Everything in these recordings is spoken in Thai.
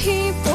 people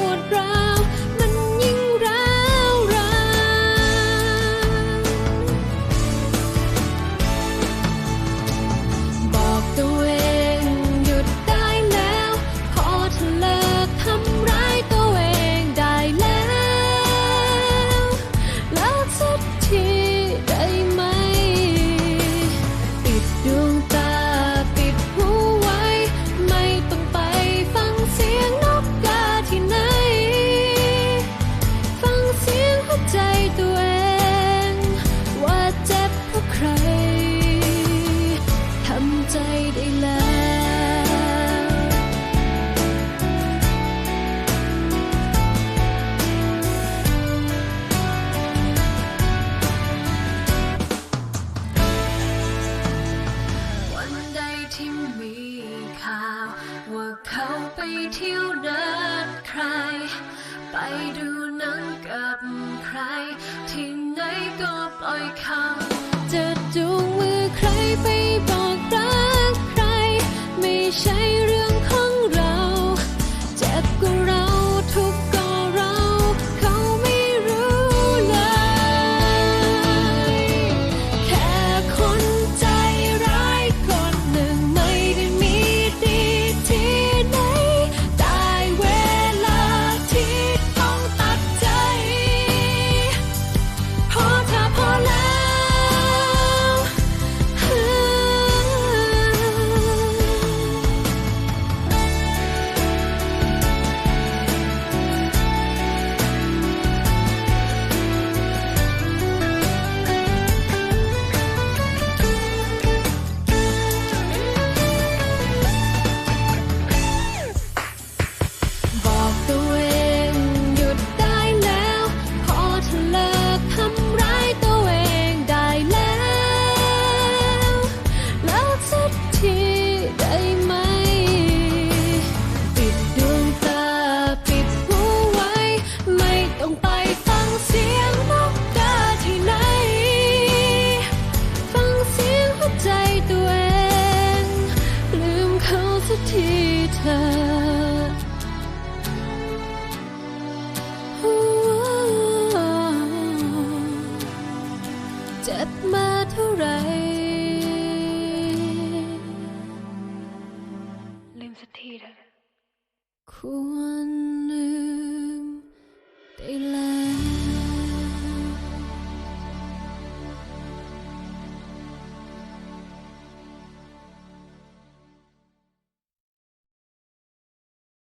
ที่มีข่าว ว่าเขาไปเที่ยวนัดใคร ไปดูหนังกับใคร ที่ไหนก็ปล่อยเขาจะจูงมือใครไป เจ็บมาเท่าไร ลืมสักทีเถอะควร